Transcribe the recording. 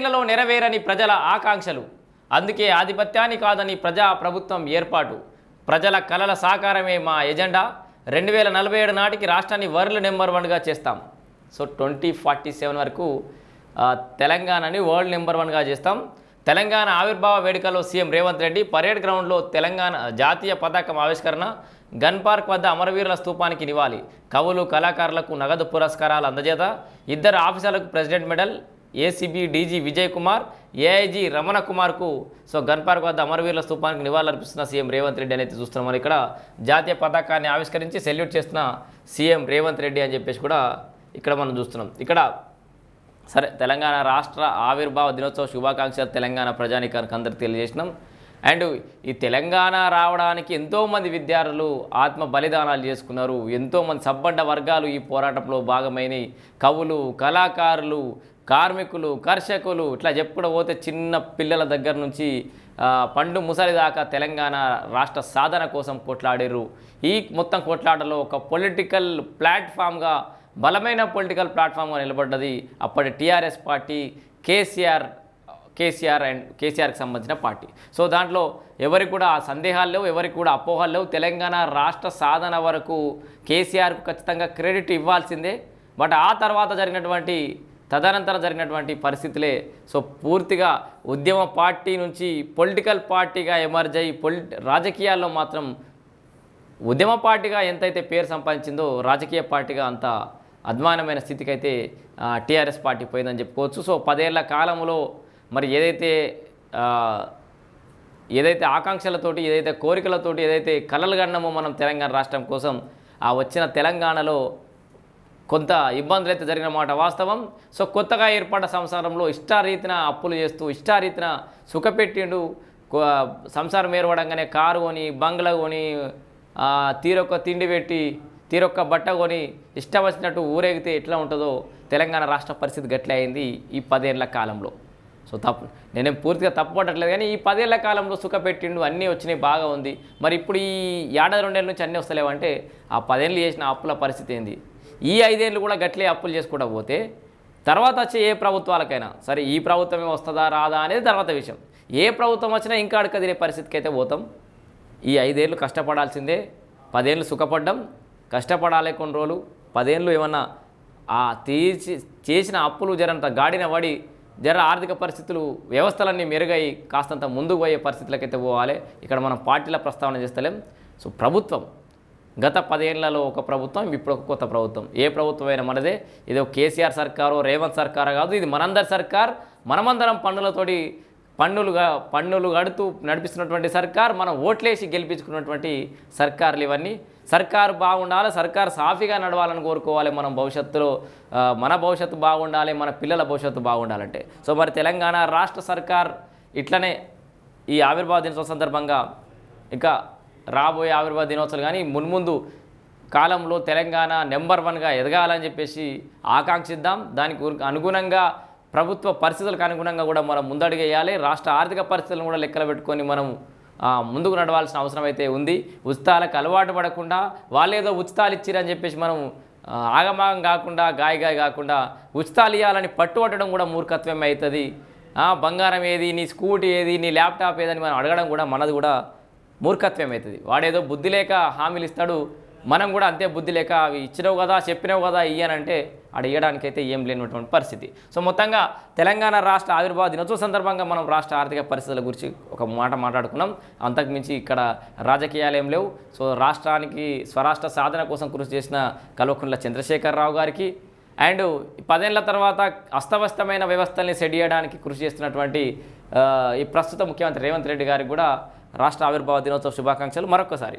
ఎన్నికలలో నెరవేరని ప్రజల ఆకాంక్షలు. అందుకే ఆధిపత్యాన్ని కాదని ప్రజా ప్రభుత్వం ఏర్పాటు. ప్రజల కలల సాకారమే మా ఎజెండా. రెండు వేల నలభై ఏడు నాటికి రాష్ట్రాన్ని వరల్డ్ నెంబర్ వన్గా చేస్తాం. సో ట్వంటీ ఫార్టీ సెవెన్ వరకు తెలంగాణని వరల్డ్ నెంబర్ వన్గా చేస్తాం. తెలంగాణ ఆవిర్భావ వేడుకలో సీఎం రేవంత్ రెడ్డి పరేడ్ గ్రౌండ్లో తెలంగాణ జాతీయ పతాకం ఆవిష్కరణ గన్ పార్క్ వద్ద అమరవీరుల స్తూపానికి నివాలి కవులు కళాకారులకు నగదు పురస్కారాలు అందజేత. ఇద్దరు ఆఫీసర్లకు president medal. ACB DG Vijay Kumar AIG Ramana కుమార్కు so gun park వద్ద అమరవీరుల స్థూపానికి నివాళులర్పిస్తున్న సీఎం రేవంత్ రెడ్డి అనేది చూస్తున్నాం. మనం ఇక్కడ జాతీయ పతాకాన్ని ఆవిష్కరించి సెల్యూట్ చేస్తున్న సీఎం రేవంత్ రెడ్డి అని చెప్పేసి కూడా ఇక్కడ మనం చూస్తున్నాం. ఇక్కడ సరే తెలంగాణ రాష్ట్ర ఆవిర్భావ దినోత్సవ శుభాకాంక్షలు తెలంగాణ ప్రజానికానికి అందరికి తెలియజేసినాం. అండ్ ఈ తెలంగాణ రావడానికి ఎంతోమంది విద్యార్థులు ఆత్మ బలిదానాలు చేసుకున్నారు. ఎంతోమంది సబ్బండ వర్గాలు ఈ పోరాటంలో భాగమైనవి కవులు కళాకారులు కార్మికులు కర్షకులు ఇట్లా చెప్పుకుంటూ పోతే చిన్న పిల్లల దగ్గర నుంచి పండు ముసలి దాకా తెలంగాణ రాష్ట్ర సాధన కోసం కొట్లాడారు ఈ మొత్తం కొట్లాటలో ఒక పొలిటికల్ ప్లాట్ఫామ్గా బలమైన పొలిటికల్ ప్లాట్ఫామ్గా నిలబడ్డది అప్పటి TRS party KCR KCR and కేసీఆర్కి సంబంధించిన పార్టీ. సో దాంట్లో ఎవరికి కూడా సందేహాలు లేవు ఎవరికి కూడా అపోహలు లేవు. తెలంగాణ రాష్ట్ర సాధన వరకు కేసీఆర్కు ఖచ్చితంగా క్రెడిట్ ఇవ్వాల్సిందే. బట్ ఆ తర్వాత జరిగినటువంటి తదనంతరం జరిగినటువంటి పరిస్థితులే. సో పూర్తిగా ఉద్యమ పార్టీ నుంచి పొలిటికల్ పార్టీగా ఎమర్జ్ అయ్యి పొలి రాజకీయాల్లో మాత్రం ఉద్యమ పార్టీగా ఎంతైతే పేరు సంపాదించిందో రాజకీయ పార్టీగా అంత అధ్వానమైన స్థితికి అయితే టీఆర్ఎస్ పార్టీ పోయిందని చెప్పుకోవచ్చు. సో పదేళ్ళ కాలంలో మరి ఏదైతే ఏదైతే ఆకాంక్షలతోటి ఏదైతే కోరికలతోటి ఏదైతే కలలు కన్నామో మనం తెలంగాణ రాష్ట్రం కోసం ఆ వచ్చిన తెలంగాణలో కొంత ఇబ్బందులు అయితే జరిగిన మాట వాస్తవం. సో కొత్తగా ఏర్పడ్డ సంసారంలో ఇష్టారీతిన అప్పులు చేస్తూ ఇష్టారీతిన సుఖపెట్టిండు సంసారం ఏర్పడంగానే కారు కొని బంగ్లా కొని తీరొక్క తిండి పెట్టి తీరొక్క బట్ట కొని ఇష్టం వచ్చినట్టు ఊరేగితే ఎట్లా ఉంటుందో తెలంగాణ రాష్ట్ర పరిస్థితి గట్లే అయింది ఈ పదేళ్ళ కాలంలో. సో తప్పు నేనేం పూర్తిగా తప్పుపట్టట్లేదు కానీ ఈ పదేళ్ళ కాలంలో సుఖపెట్టిండు అన్నీ వచ్చినాయి బాగా ఉంది. మరి ఇప్పుడు ఈ ఏడాది రెండేళ్ళ నుంచి అన్నీ వస్తలేవంటే ఆ పదేళ్ళు చేసిన అప్పుల పరిస్థితి ఏంది? ఈ ఐదేళ్ళు కూడా గట్లే అప్పులు చేసుకుంటా పోతే తర్వాత వచ్చే ఏ ప్రభుత్వాలకైనా సరే ఈ ప్రభుత్వమే వస్తుందా రాదా అనేది తర్వాత విషయం. ఏ ప్రభుత్వం వచ్చినా ఇంకా అడకదిరే పరిస్థితికి అయితే పోతాం. ఈ ఐదేళ్ళు కష్టపడాల్సిందే పదేళ్ళు సుఖపడ్డం కష్టపడాలి కొన్ని రోజులు పదేళ్ళు ఏమన్నా ఆ తీర్చి చేసిన అప్పులు జరంత గాడిన పడి జర ఆర్థిక పరిస్థితులు వ్యవస్థలన్నీ మెరుగై కాస్తంత ముందుకు పోయే పరిస్థితులకైతే పోవాలి. ఇక్కడ మనం పార్టీల ప్రస్తావన చేస్తలేం. సో ప్రభుత్వం గత పదేళ్ళలో ఒక ప్రభుత్వం ఇప్పుడు ఒక కొత్త ప్రభుత్వం. ఏ ప్రభుత్వం అయినా మనదే. ఇది ఒక కేసీఆర్ సర్కారు రేవంత్ సర్కారు కాదు ఇది మనందరి సర్కార్. మనమందరం పన్నులతోటి పన్నులుగా పన్నులు కడుతూ నడిపిస్తున్నటువంటి సర్కార్ మనం ఓట్లేసి గెలిపించుకున్నటువంటి సర్కార్లు ఇవన్నీ. సర్కారు బాగుండాలి సర్కారు సాఫీగా నడవాలని కోరుకోవాలి మనం భవిష్యత్తులో. మన భవిష్యత్తు బాగుండాలి మన పిల్లల భవిష్యత్తు బాగుండాలంటే. సో మరి తెలంగాణ రాష్ట్ర సర్కార్ ఇట్లనే ఈ ఆవిర్భావ దినోత్సవం సందర్భంగా ఇంకా రాబోయే ఆవిర్భావ దినోత్సవాలు కానీ మున్ముందు కాలంలో తెలంగాణ నెంబర్ వన్గా ఎదగాలని చెప్పేసి ఆకాంక్షిద్దాం. దానికి అనుగుణంగా ప్రభుత్వ పరిస్థితులకు అనుగుణంగా కూడా మనం ముందడుగేయాలి. రాష్ట్ర ఆర్థిక పరిస్థితులను కూడా లెక్కలు పెట్టుకొని మనం ముందుకు నడవాల్సిన అవసరం అయితే ఉంది. ఉచితాలకు అలవాటు పడకుండా వాళ్ళేదో ఉచితాలు ఇచ్చిరని చెప్పేసి మనం ఆగమాగం కాకుండా గాయగాయ కాకుండా ఉచితాలు ఇవ్వాలని పట్టుబట్టడం కూడా మూర్ఖత్వం అవుతుంది. బంగారం ఏది నీ స్కూటీ ఏది నీ ల్యాప్టాప్ ఏదని మనం అడగడం కూడా మనది కూడా మూర్ఖత్వం అవుతుంది. వాడేదో బుద్ధి లేక హామీలు ఇస్తాడు మనం కూడా అంతే బుద్ధి లేక అవి ఇచ్చినావు కదా చెప్పినావు కదా ఇయ్యనంటే ఆడ ఇవ్వడానికైతే ఏం లేనటువంటి పరిస్థితి. సో మొత్తంగా తెలంగాణ రాష్ట్ర ఆవిర్భావ దినోత్సవ సందర్భంగా మనం రాష్ట్ర ఆర్థిక పరిస్థితుల గురించి ఒక మాట మాట్లాడుకున్నాం. అంతకు మించి ఇక్కడ రాజకీయాలు ఏం లేవు. సో రాష్ట్రానికి స్వరాష్ట్ర సాధన కోసం కృషి చేసిన కల్వకుంట్ల చంద్రశేఖరరావు గారికి అండ్ పదేళ్ళ తర్వాత అస్తవ్యస్తమైన వ్యవస్థల్ని సెట్ చేయడానికి కృషి చేస్తున్నటువంటి ఈ ప్రస్తుత ముఖ్యమంత్రి రేవంత్ రెడ్డి గారికి కూడా రాష్ట్ర ఆవిర్భావ దినోత్సవ శుభాకాంక్షలు. మరొకసారి